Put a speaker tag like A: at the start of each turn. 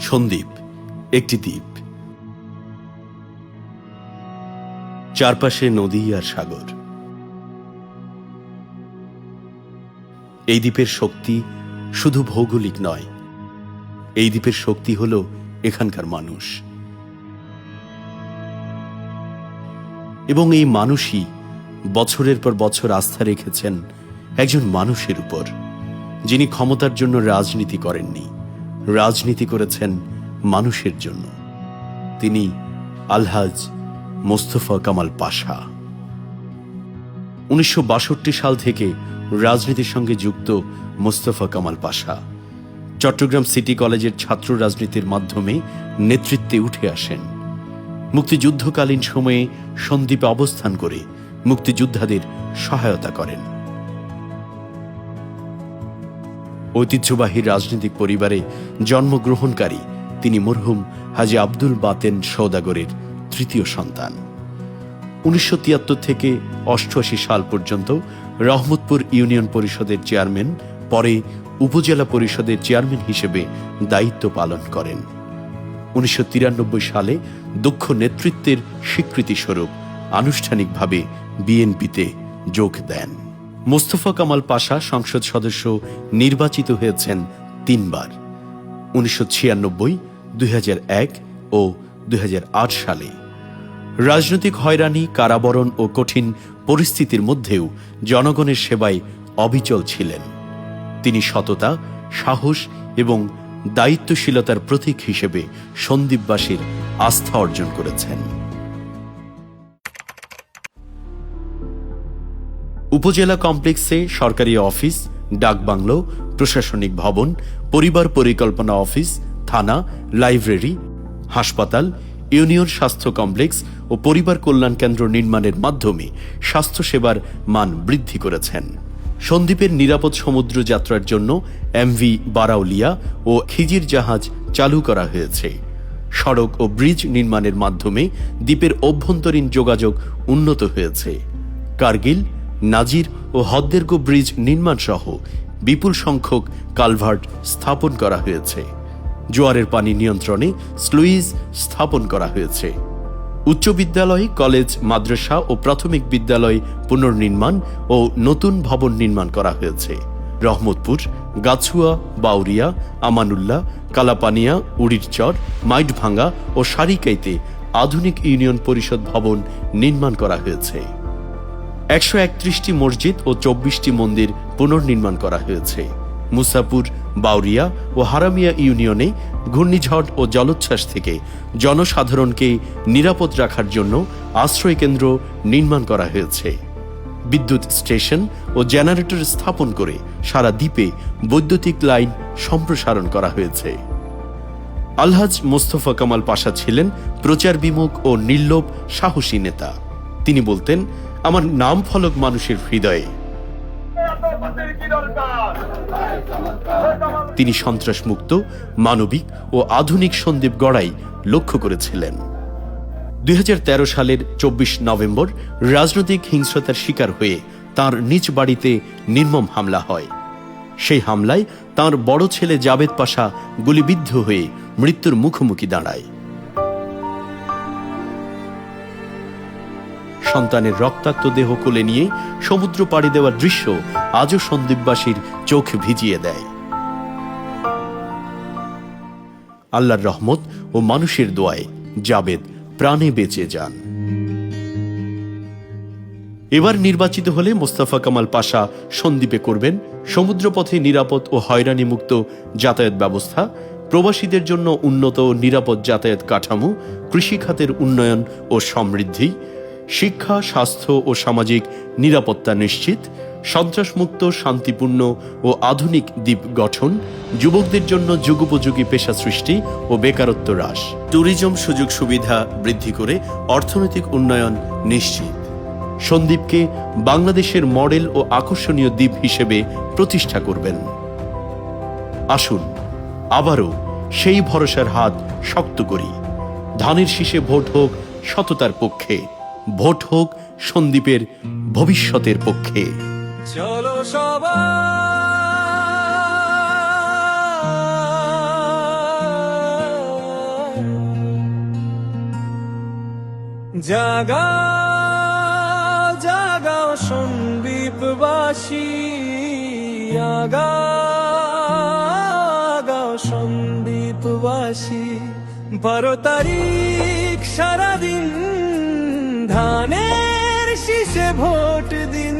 A: সন্দ্বীপ একটি দ্বীপ। চারপাশে নদী আর সাগর। এই দ্বীপের শক্তি শুধু ভৌগোলিক নয়, এই দ্বীপের শক্তি হল এখানকার মানুষ। এবং এই মানুষই বছরের পর বছর আস্থা রেখেছেন একজন মানুষের উপর, যিনি ক্ষমতার জন্য রাজনীতি করেননি। রাজনীতি করেছেন মানুষের জন্য। তিনি আলহাজ মোস্তফা কামাল পাশা। উনিশশো বাষট্টি সাল থেকে রাজনীতির সঙ্গে যুক্ত মোস্তফা কামাল পাশা। চট্টগ্রাম সিটি কলেজের ছাত্র রাজনীতির মাধ্যমে নেতৃত্বে উঠে আসেন। মুক্তিযুদ্ধকালীন সময়ে সন্দ্বীপে অবস্থান করে মুক্তিযোদ্ধাদের সহায়তা করেন। ঐতিহ্যবাহী রাজনৈতিক পরিবারে জন্মগ্রহণকারী তিনি মরহুম হাজি আব্দুল বাতেন সৌদাগরের তৃতীয় সন্তান। উনিশশো তিয়াত্তর থেকে অষ্টআশি সাল পর্যন্ত রহমতপুর ইউনিয়ন পরিষদের চেয়ারম্যান, পরে উপজেলা পরিষদের চেয়ারম্যান হিসেবে দায়িত্ব পালন করেন। উনিশশো তিরানব্বই সালে দক্ষ নেতৃত্বের স্বীকৃতিস্বরূপ আনুষ্ঠানিকভাবে বিএনপিতে যোগ দেন। মোস্তফা কামাল পাশা সংসদ সদস্য নির্বাচিত হয়েছেন তিনবার, উনিশশো ছিয়ানব্বই, দুই ও দুই হাজার আট সালে। রাজনৈতিক হয়রানি, কারাবরণ ও কঠিন পরিস্থিতির মধ্যেও জনগণের সেবায় অবিচল ছিলেন। তিনি সততা, সাহস এবং দায়িত্বশীলতার প্রতীক হিসেবে সন্দীপবাসীর আস্থা অর্জন করেছেন। উপজেলা কমপ্লেক্সে সরকারি অফিস ডাকবাংলো প্রশাসনিক ভবন, পরিবার পরিকল্পনা অফিস, থানা, লাইব্রেরি, হাসপাতাল, ইউনিয়ন স্বাস্থ্য কমপ্লেক্স ও পরিবার কল্যাণ কেন্দ্র নির্মাণের মাধ্যমে স্বাস্থ্যসেবার মান বৃদ্ধি করেছেন। সন্দ্বীপের নিরাপদ সমুদ্র যাত্রার জন্য এমভি বারাউলিয়া ও খিজির জাহাজ চালু করা হয়েছে। সড়ক ও ব্রিজ নির্মাণের মাধ্যমে দ্বীপের অভ্যন্তরীণ যোগাযোগ উন্নত হয়েছে। কার্গিল নাজির ও হদ্দেরগো ব্রিজ নির্মাণ সহ বিপুল সংখ্যক কালভার্ট স্থাপন করা হয়েছে। জোয়ারের পানি নিয়ন্ত্রণে স্লুইজ স্থাপন করা হয়েছে। উচ্চ বিদ্যালয়, কলেজ, মাদ্রাসা ও প্রাথমিক বিদ্যালয় পুনর্নির্মাণ ও নতুন ভবন নির্মাণ করা হয়েছে। রহমতপুর, গাছুয়া, বাউরিয়া, আমানুল্লাহ, কালাপানিয়া, উড়িরচর মাইটভাঙ্গা ও সারিকাইতে আধুনিক ইউনিয়ন পরিষদ ভবন নির্মাণ করা হয়েছে। একশো একত্রিশটি মসজিদ ও চব্বিশটি মন্দির পুনর্নির্মাণ করা হয়েছে। মুসাপুর, বাউরিয়া ও হারামিয়া ইউনিয়নে ঘূর্ণিঝড় ও জলোচ্ছ্বাস থেকে জনসাধারণকে নিরাপদ রাখার জন্য আশ্রয় কেন্দ্র নির্মাণ করা হয়েছে। বিদ্যুৎ স্টেশন ও জেনারেটর স্থাপন করে সারা দ্বীপে বৈদ্যুতিক লাইন সম্প্রসারণ করা হয়েছে। আলহাজ মোস্তফা কামাল পাশা ছিলেন প্রচার বিমুখ ও নির্লোভ সাহসী নেতা। তিনি বলতেন আমার নাম ফলক মানুষের হৃদয়ে। তিনি সন্ত্রাসমুক্ত, মানবিক ও আধুনিক সন্দীপ গড়াই লক্ষ্য করেছিলেন। দুই হাজার তেরো সালের চব্বিশ নভেম্বর রাজনৈতিক হিংস্রতার শিকার হয়ে তার নিজ বাড়িতে নির্মম হামলা হয়। সেই হামলায় তার বড় ছেলে জাবেদ পাশা গুলিবিদ্ধ হয়ে মৃত্যুর মুখোমুখি দাঁড়ায়। সন্তানের রক্তাক্ত দেহ কোলে নিয়ে সমুদ্র পাড়ি দেওয়ার দৃশ্য আজও সন্দীপবাসীর চোখ ভিজিয়ে দেয়। আল্লাহর রহমত ও মানুষের দোয়ায় জাবেদ প্রাণে বেঁচে যান। এবার নির্বাচিত হলে মোস্তাফা কামাল পাশা সন্দ্বীপে করবেন সমুদ্রপথে নিরাপদ ও হয়রানি মুক্ত যাতায়াত ব্যবস্থা, প্রবাসীদের জন্য উন্নত ও নিরাপদ যাতায়াত কাঠামো, কৃষিখাতের উন্নয়ন ও সমৃদ্ধি শিক্ষা, স্বাস্থ্য ও সামাজিক নিরাপত্তা নিশ্চিত, সন্ত্রাসমুক্ত, শান্তিপূর্ণ ও আধুনিক দ্বীপ গঠন, যুবকদের জন্য যুগোপযোগী পেশা সৃষ্টি ও বেকারত্ব হ্রাস। ট্যুরিজম সুযোগ সুবিধা বৃদ্ধি করে অর্থনৈতিক উন্নয়ন নিশ্চিত। সন্দ্বীপকে বাংলাদেশের মডেল ও আকর্ষণীয় দ্বীপ হিসেবে প্রতিষ্ঠা করবেন। আসুন, আবারও সেই ভরসার হাত শক্ত করি। ধানের শীষে ভোট হোক সততার পক্ষে। ভোট হোক সন্দীপের ভবিষ্যতের পক্ষে।
B: চলো জাগা জাগাও জাগাও সন্দীপবাসী আগাও সন্দীপবাসী। বারো তারিখ সারাদিন ধানের শীষে ভোট দিন।